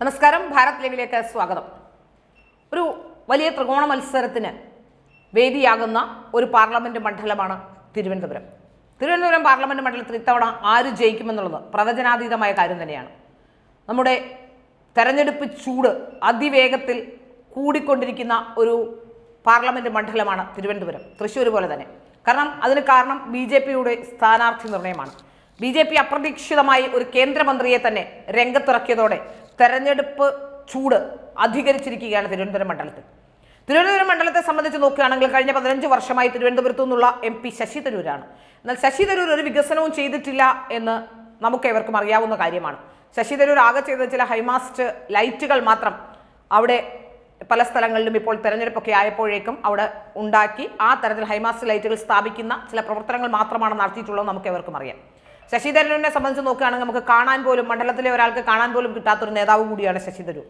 നമസ്കാരം ഭാരത് ലൈവിലേക്ക് സ്വാഗതം. ഒരു വലിയ ത്രികോണ മത്സരത്തിന് വേദിയാകുന്ന ഒരു പാർലമെന്റ് മണ്ഡലമാണ് തിരുവനന്തപുരം. തിരുവനന്തപുരം പാർലമെന്റ് മണ്ഡലത്തിൽ ഇത്തവണ ആര് ജയിക്കുമെന്നുള്ളത് പ്രവചനാതീതമായ കാര്യം തന്നെയാണ്. നമ്മുടെ തെരഞ്ഞെടുപ്പ് ചൂട് അതിവേഗത്തിൽ കൂടിക്കൊണ്ടിരിക്കുന്ന ഒരു പാർലമെന്റ് മണ്ഡലമാണ് തിരുവനന്തപുരം. തൃശ്ശൂർ പോലെ തന്നെ. കാരണം അതിന് കാരണം ബി ജെ പിയുടെ സ്ഥാനാർത്ഥി നിർണയമാണ്. ബി ജെ പി അപ്രതീക്ഷിതമായി ഒരു കേന്ദ്രമന്ത്രിയെ തന്നെ രംഗത്തിറക്കിയതോടെ തെരഞ്ഞെടുപ്പ് ചൂട് അധികരിച്ചിരിക്കുകയാണ് തിരുവനന്തപുരം മണ്ഡലത്തിൽ. തിരുവനന്തപുരം മണ്ഡലത്തെ സംബന്ധിച്ച് നോക്കുകയാണെങ്കിൽ കഴിഞ്ഞ പതിനഞ്ച് വർഷമായി തിരുവനന്തപുരത്തു നിന്നുള്ള എം പി ശശി തരൂരാണ്. എന്നാൽ ശശി തരൂർ ഒരു വികസനവും ചെയ്തിട്ടില്ല എന്ന് നമുക്ക് ഏവർക്കും അറിയാവുന്ന കാര്യമാണ്. ശശി തരൂർ ആകെ ചെയ്ത ചില ഹൈമാസ്റ്റ് ലൈറ്റുകൾ മാത്രം അവിടെ പല സ്ഥലങ്ങളിലും ഇപ്പോൾ തെരഞ്ഞെടുപ്പൊക്കെ ആയപ്പോഴേക്കും അവിടെ ഉണ്ടാക്കി ആ തരത്തിൽ ഹൈമാസ്റ്റ് ലൈറ്റുകൾ സ്ഥാപിക്കുന്ന ചില പ്രവർത്തനങ്ങൾ മാത്രമാണ് നടത്തിയിട്ടുള്ളത് നമുക്ക് ഏവർക്കും അറിയാം. ശശി തരൂരിനെ സംബന്ധിച്ച് നോക്കുകയാണെങ്കിൽ നമുക്ക് കാണാൻ പോലും മണ്ഡലത്തിലെ ഒരാൾക്ക് കാണാൻ പോലും കിട്ടാത്തൊരു നേതാവ് കൂടിയാണ് ശശി തരൂർ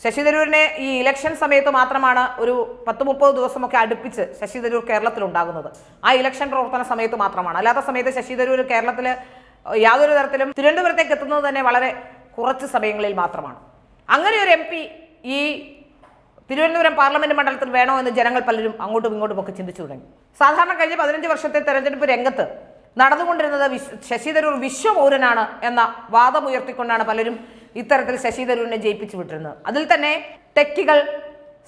ശശി തരൂരിനെ ഈ ഇലക്ഷൻ സമയത്ത് മാത്രമാണ് ഒരു പത്ത് മുപ്പത് ദിവസമൊക്കെ അടുപ്പിച്ച് ശശിധരൂർ കേരളത്തിലുണ്ടാകുന്നത്. ആ ഇലക്ഷൻ പ്രവർത്തന സമയത്ത് മാത്രമാണ്. അല്ലാത്ത സമയത്ത് ശശിധരൂർ കേരളത്തിൽ യാതൊരു തരത്തിലും തിരുവനന്തപുരത്തേക്ക് എത്തുന്നത് തന്നെ വളരെ കുറച്ച് സമയങ്ങളിൽ മാത്രമാണ്. അങ്ങനെ ഒരു എം പി ഈ തിരുവനന്തപുരം പാർലമെന്റ് മണ്ഡലത്തിൽ വേണോ എന്ന് ജനങ്ങൾ പലരും അങ്ങോട്ടും ഇങ്ങോട്ടും ഒക്കെ ചിന്തിച്ചു തുടങ്ങി. സാധാരണ കഴിഞ്ഞ പതിനഞ്ച് വർഷത്തെ തെരഞ്ഞെടുപ്പ് രംഗത്ത് നടന്നുകൊണ്ടിരുന്നത് ശശി തരൂർ വിശ്വപൗരനാണ് എന്ന വാദമുയർത്തിക്കൊണ്ടാണ് പലരും ഇത്തരത്തിൽ ശശി തരൂരിനെ ജയിപ്പിച്ചു വിട്ടിരുന്നത്. അതിൽ തന്നെ തെക്കികൾ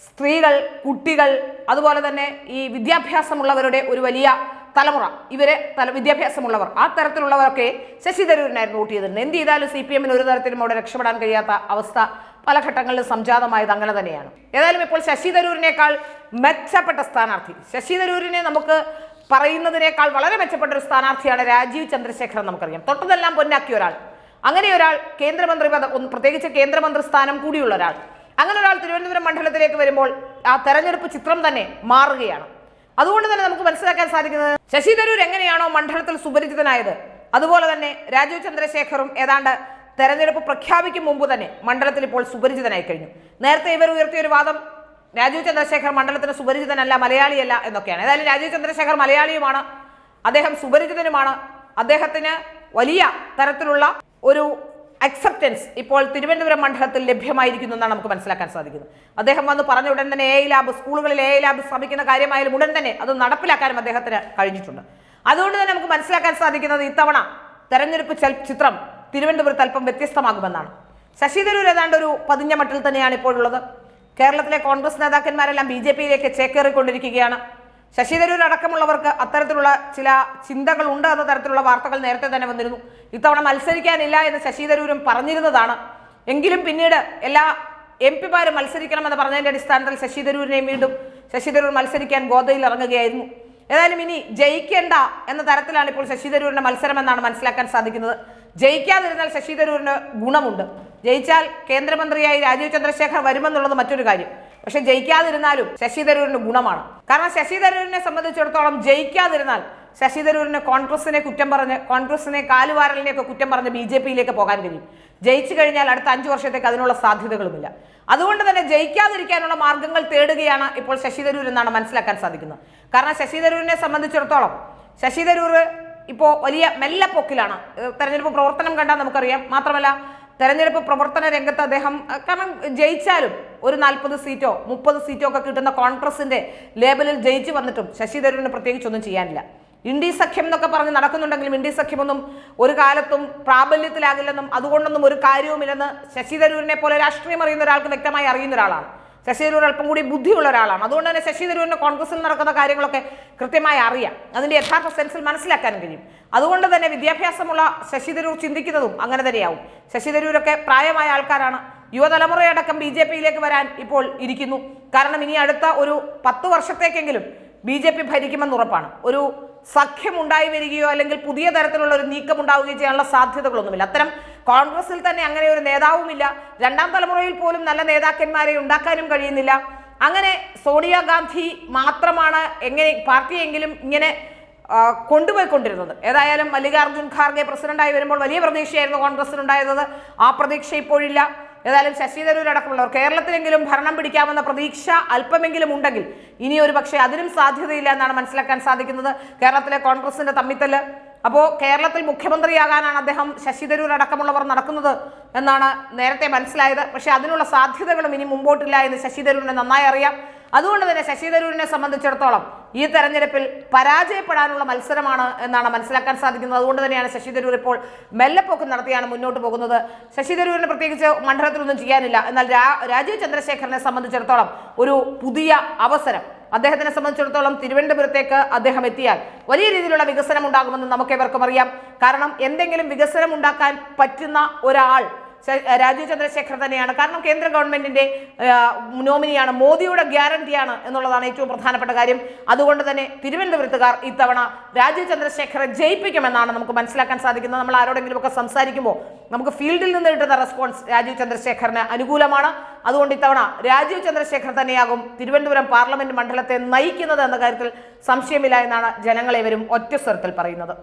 സ്ത്രീകൾ കുട്ടികൾ അതുപോലെ തന്നെ ഈ വിദ്യാഭ്യാസമുള്ളവരുടെ ഒരു വലിയ തലമുറ. ഇവരെ തല വിദ്യാഭ്യാസമുള്ളവർ. ആ തരത്തിലുള്ളവരൊക്കെ ശശി തരൂരിനായിരുന്നു വോട്ട് ചെയ്തിട്ടുണ്ട് എന്ത് ചെയ്താലും സി പി എമ്മിന് ഒരു തരത്തിലും അവിടെ രക്ഷപ്പെടാൻ കഴിയാത്ത അവസ്ഥ പല ഘട്ടങ്ങളിലും സംജാതമായത് അങ്ങനെ തന്നെയാണ്. ഏതായാലും ഇപ്പോൾ ശശി തരൂരിനേക്കാൾ മെച്ചപ്പെട്ട സ്ഥാനാർത്ഥി. ശശി തരൂരിനെ നമുക്ക് പറയുന്നതിനേക്കാൾ വളരെ മെച്ചപ്പെട്ട ഒരു സ്ഥാനാർത്ഥിയാണ് രാജീവ് ചന്ദ്രശേഖരൻ നമുക്കറിയാം. തൊട്ടതെല്ലാം പൊന്നാക്കിയ ഒരാൾ. അങ്ങനെ ഒരാൾ കേന്ദ്രമന്ത്രി പദം പ്രത്യേകിച്ച് കേന്ദ്രമന്ത്രി സ്ഥാനം കൂടിയുള്ള ഒരാൾ. അങ്ങനെ ഒരാൾ തിരുവനന്തപുരം മണ്ഡലത്തിലേക്ക് വരുമ്പോൾ ആ തെരഞ്ഞെടുപ്പ് ചിത്രം തന്നെ മാറുകയാണ്. അതുകൊണ്ട് തന്നെ നമുക്ക് മനസ്സിലാക്കാൻ സാധിക്കുന്നത് ശശി തരൂർ എങ്ങനെയാണോ മണ്ഡലത്തിൽ സുപരിചിതനായത്? അതുപോലെ തന്നെ രാജീവ് ചന്ദ്രശേഖറും ഏതാണ്ട് തെരഞ്ഞെടുപ്പ് പ്രഖ്യാപിക്കും മുമ്പ് തന്നെ മണ്ഡലത്തിൽ ഇപ്പോൾ സുപരിചിതനായി കഴിഞ്ഞു. നേരത്തെ ഇവർ ഉയർത്തിയ ഒരു വാദം രാജീവ് ചന്ദ്രശേഖർ മണ്ഡലത്തിന് സുപരിചിതനല്ല മലയാളിയല്ല എന്നൊക്കെയാണ്. ഏതായാലും രാജീവ് ചന്ദ്രശേഖർ മലയാളിയുമാണ് അദ്ദേഹം സുപരിചിതനുമാണ്. അദ്ദേഹത്തിന് വലിയ തരത്തിലുള്ള ഒരു അക്സെപ്റ്റൻസ് ഇപ്പോൾ തിരുവനന്തപുരം മണ്ഡലത്തിൽ ലഭ്യമായിരിക്കുന്നു എന്നാണ് നമുക്ക് മനസ്സിലാക്കാൻ സാധിക്കുന്നത്. അദ്ദേഹം വന്ന് പറഞ്ഞ ഉടൻ തന്നെ എ ലാബ് സ്കൂളുകളിൽ എ ലാബ് സ്ഥാപിക്കുന്ന കാര്യമായാലും ഉടൻ തന്നെ അത് നടപ്പിലാക്കാനും അദ്ദേഹത്തിന് കഴിഞ്ഞിട്ടുണ്ട്. അതുകൊണ്ട് തന്നെ നമുക്ക് മനസ്സിലാക്കാൻ സാധിക്കുന്നത് ഇത്തവണ തെരഞ്ഞെടുപ്പ് ചിത്രം തിരുവനന്തപുരത്ത് അല്പം വ്യത്യസ്തമാകുമെന്നാണ്. ശശി തരൂർ ഏതാണ്ട് ഒരു പതിഞ്ഞ മട്ടിൽ തന്നെയാണ് ഇപ്പോഴുള്ളത്. കേരളത്തിലെ കോൺഗ്രസ് നേതാക്കന്മാരെല്ലാം ബി ജെ പിയിലേക്ക് ചേക്കേറിക്കൊണ്ടിരിക്കുകയാണ്. ശശി തരൂർ അടക്കമുള്ളവർക്ക് അത്തരത്തിലുള്ള ചില ചിന്തകൾ ഉണ്ട് എന്ന തരത്തിലുള്ള വാർത്തകൾ നേരത്തെ തന്നെ വന്നിരുന്നു. ഇത്തവണ മത്സരിക്കാനില്ല എന്ന് ശശി തരൂരും പറഞ്ഞിരുന്നതാണ്. എങ്കിലും പിന്നീട് എല്ലാ എം പിമാരും മത്സരിക്കണമെന്ന് പറഞ്ഞതിന്റെ അടിസ്ഥാനത്തിൽ ശശി തരൂരിനെയും വീണ്ടും ശശി തരൂർ മത്സരിക്കാൻ ഗോതയിൽ ഇറങ്ങുകയായിരുന്നു. ഏതായാലും ഇനി ജയിക്കേണ്ട എന്ന തരത്തിലാണ് ഇപ്പോൾ ശശി തരൂരിന്റെ മത്സരം എന്നാണ് മനസ്സിലാക്കാൻ സാധിക്കുന്നത്. ജയിക്കാതിരുന്നാൽ ശശി തരൂരിന് ഗുണമുണ്ട്. ജയിച്ചാൽ കേന്ദ്രമന്ത്രിയായി രാജീവ് ചന്ദ്രശേഖർ വരുമെന്നുള്ളത് മറ്റൊരു കാര്യം. പക്ഷെ ജയിക്കാതിരുന്നാലും ശശി തരൂരിന് ഗുണമാണ്. കാരണം ശശി തരൂരിനെ സംബന്ധിച്ചിടത്തോളം ജയിക്കാതിരുന്നാൽ ശശി തരൂരിന് കോൺഗ്രസിനെ കുറ്റം പറഞ്ഞ് കോൺഗ്രസിനെ കാലുവാരലിനെയൊക്കെ കുറ്റം പറഞ്ഞ് ബി ജെ പിയിലേക്ക് പോകാൻ കഴിയും. ജയിച്ചു കഴിഞ്ഞാൽ അടുത്ത അഞ്ചു വർഷത്തേക്ക് അതിനുള്ള സാധ്യതകളുമില്ല. അതുകൊണ്ട് തന്നെ ജയിക്കാതിരിക്കാനുള്ള മാർഗങ്ങൾ തേടുകയാണ് ഇപ്പോൾ ശശി തരൂർ എന്നാണ് മനസ്സിലാക്കാൻ സാധിക്കുന്നത്. കാരണം ശശി തരൂരിനെ സംബന്ധിച്ചിടത്തോളം ശശി തരൂർ ഇപ്പോൾ വലിയ മെല്ലപ്പൊക്കിലാണ് തെരഞ്ഞെടുപ്പ് പ്രവർത്തനം കണ്ടാൽ നമുക്കറിയാം. മാത്രമല്ല തെരഞ്ഞെടുപ്പ് പ്രവർത്തന രംഗത്ത് അദ്ദേഹം കാരണം ജയിച്ചാലും ഒരു നാൽപ്പത് സീറ്റോ മുപ്പത് സീറ്റോ ഒക്കെ കിട്ടുന്ന കോൺഗ്രസിന്റെ ലേബലിൽ ജയിച്ചു വന്നിട്ടും ശശി തരൂരിന് പ്രത്യേകിച്ചൊന്നും ചെയ്യാനില്ല. ഇന്ത്യ സഖ്യം എന്നൊക്കെ പറഞ്ഞ് നടക്കുന്നുണ്ടെങ്കിലും ഇന്ത്യ സഖ്യമൊന്നും ഒരു കാലത്തും പ്രാബല്യത്തിലാകില്ലെന്നും അതുകൊണ്ടൊന്നും ഒരു കാര്യവുമില്ലെന്ന് ശശി തരൂരിനെ പോലെ രാഷ്ട്രീയം അറിയുന്ന ഒരാൾക്ക് വ്യക്തമായി അറിയുന്ന ഒരാളാണ്. ശശി തരൂർ അല്പം കൂടി ബുദ്ധിയുള്ള ഒരാളാണ്. അതുകൊണ്ട് തന്നെ ശശി തരൂരിന് കോൺഗ്രസിൽ നടക്കുന്ന കാര്യങ്ങളൊക്കെ കൃത്യമായി അറിയാം. അതിന്റെ യഥാർത്ഥ സെൻസിൽ മനസ്സിലാക്കാൻ കഴിയും. അതുകൊണ്ട് തന്നെ വിദ്യാഭ്യാസമുള്ള ശശി തരൂർ ചിന്തിക്കുന്നതും അങ്ങനെ തന്നെയാവും. ശശി തരൂരൊക്കെ പ്രായമായ ആൾക്കാരാണ്. യുവതലമുറയടക്കം ബി ജെ പിയിലേക്ക് വരാൻ ഇപ്പോൾ ഇരിക്കുന്നു. കാരണം ഇനി അടുത്ത ഒരു പത്ത് വർഷത്തേക്കെങ്കിലും ബി ജെ പി ഭരിക്കുമെന്ന് ഉറപ്പാണ്. ഒരു സഖ്യം ഉണ്ടായി വരികയോ അല്ലെങ്കിൽ പുതിയ തരത്തിലുള്ള ഒരു നീക്കം ഉണ്ടാവുകയോ ചെയ്യാനുള്ള സാധ്യതകളൊന്നുമില്ല. അത്തരം കോൺഗ്രസിൽ തന്നെ അങ്ങനെ ഒരു നേതാവുമില്ല. രണ്ടാം തലമുറയിൽ പോലും നല്ല നേതാക്കന്മാരെ ഉണ്ടാക്കാനും കഴിയുന്നില്ല. അങ്ങനെ സോണിയാഗാന്ധി മാത്രമാണ് എങ്ങനെ പാർട്ടിയെങ്കിലും ഇങ്ങനെ കൊണ്ടുപോയിക്കൊണ്ടിരുന്നത്. ഏതായാലും മല്ലികാർജുൻ ഖാർഗെ പ്രസിഡന്റായി വരുമ്പോൾ വലിയ പ്രതീക്ഷയായിരുന്നു കോൺഗ്രസിനുണ്ടായിരുന്നത്. ആ പ്രതീക്ഷ ഇപ്പോഴില്ല. ഏതായാലും ശശി തരൂർ അടക്കമുള്ളവർ കേരളത്തിലെങ്കിലും ഭരണം പിടിക്കാമെന്ന പ്രതീക്ഷ അല്പമെങ്കിലും ഉണ്ടെങ്കിൽ ഇനി ഒരു പക്ഷേ അതിനും സാധ്യതയില്ല എന്നാണ് മനസ്സിലാക്കാൻ സാധിക്കുന്നത്. കേരളത്തിലെ കോൺഗ്രസിന്റെ തമ്മിത്തൽ അപ്പോൾ കേരളത്തിൽ മുഖ്യമന്ത്രിയാകാനാണ് അദ്ദേഹം ശശി തരൂർ അടക്കമുള്ളവർ നടക്കുന്നത് എന്നാണ് നേരത്തെ മനസ്സിലായത്. പക്ഷേ അതിനുള്ള സാധ്യതകളും ഇനി മുമ്പോട്ടില്ല എന്ന് ശശി തരൂരിനെ നന്നായി അറിയാം. അതുകൊണ്ട് തന്നെ ശശി തരൂരിനെ സംബന്ധിച്ചിടത്തോളം ഈ തെരഞ്ഞെടുപ്പിൽ പരാജയപ്പെടാനുള്ള മത്സരമാണ് എന്നാണ് മനസ്സിലാക്കാൻ സാധിക്കുന്നത്. അതുകൊണ്ട് തന്നെയാണ് ശശി തരൂർ ഇപ്പോൾ മെല്ലെപ്പോക്ക് നടത്തിയാണ് മുന്നോട്ട് പോകുന്നത്. ശശി തരൂരിന് പ്രത്യേകിച്ച് മണ്ഡലത്തിലൊന്നും ചെയ്യാനില്ല. എന്നാൽ രാജീവ് ചന്ദ്രശേഖരനെ സംബന്ധിച്ചിടത്തോളം ഒരു പുതിയ അവസരം അദ്ദേഹത്തിനെ സംബന്ധിച്ചിടത്തോളം തിരുവനന്തപുരത്തേക്ക് അദ്ദേഹം എത്തിയാൽ വലിയ രീതിയിലുള്ള വികസനം ഉണ്ടാകുമെന്ന് നമുക്കേവർക്കും അറിയാം. കാരണം എന്തെങ്കിലും വികസനം ഉണ്ടാക്കാൻ പറ്റുന്ന ഒരാൾ രാജീവ് ചന്ദ്രശേഖർ തന്നെയാണ്. കാരണം കേന്ദ്ര ഗവൺമെന്റിന്റെ നോമിനിയാണ് മോദിയുടെ ഗ്യാരണ്ടിയാണ് എന്നുള്ളതാണ് ഏറ്റവും പ്രധാനപ്പെട്ട കാര്യം. അതുകൊണ്ട് തന്നെ തിരുവനന്തപുരത്തുകാർ ഇത്തവണ രാജീവ് ചന്ദ്രശേഖറെ ജയിപ്പിക്കുമെന്നാണ് നമുക്ക് മനസ്സിലാക്കാൻ സാധിക്കുന്നത്. നമ്മൾ ആരോടെങ്കിലും ഒക്കെ സംസാരിക്കുമ്പോൾ നമുക്ക് ഫീൽഡിൽ നിന്ന് കിട്ടുന്ന റെസ്പോൺസ് രാജീവ് ചന്ദ്രശേഖറിന് അനുകൂലമാണ്. അതുകൊണ്ട് ഇത്തവണ രാജീവ് ചന്ദ്രശേഖർ തന്നെയാകും തിരുവനന്തപുരം പാർലമെന്റ് മണ്ഡലത്തെ നയിക്കുന്നത് എന്ന കാര്യത്തിൽ സംശയമില്ല എന്നാണ് ജനങ്ങളേവരും ഒറ്റ സ്വരത്തിൽ പറയുന്നത്.